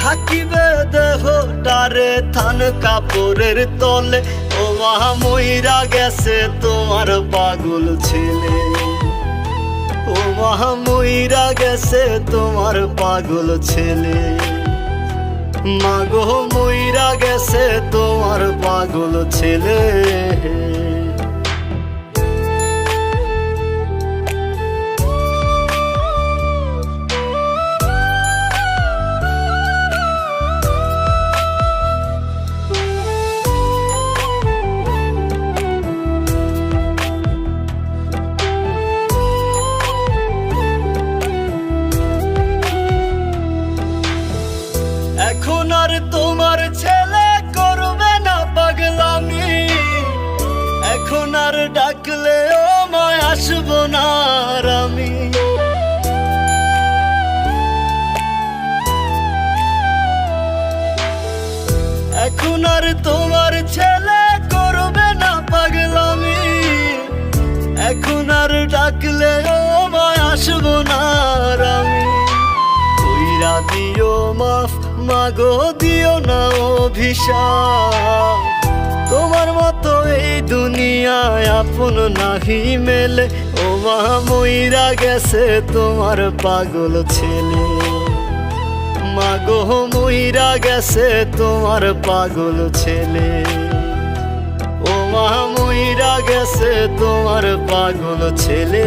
থাকিবে দেহ তারে থান কাপড়ের তলে। ও মহা মইরা গেছে তোমার পাগল ছেলে। ও মহা মইরা গেছে তোমার পাগল ছেলে। মাগো মইরা গেছে তোমার পাগল ছেলে। মায় না আমি। এখন আর তোমার ছেলে করবে না পাগলামি। এখন আর ডাকলে ও মায় আসব না আমি। কইরা দিও মাফ, মাগো দিও না অভিশাপ। দুনিয়ায় আপন নাহি মেলে। ও মা, মইরা গেছে তোমার পাগল ছেলে। মা গো মইরা গেছে তোমার পাগল ছেলে। ও মা, মইরা গেছে তোমার পাগল ছেলে।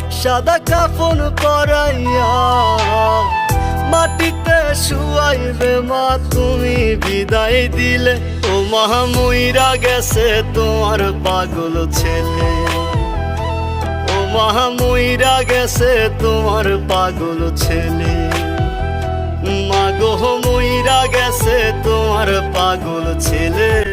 সাদা কাফন পরাইয়া মাটিতে শুয়াইবে মা, তুমি বিদায় দিলে। ও মহামুইরা গেছে তোমার পাগল ছেলে। ও মহামুইরা গেছে তোমার পাগল ছেলে। মা মাগো মইরা গেছে তোমার পাগল ছেলে।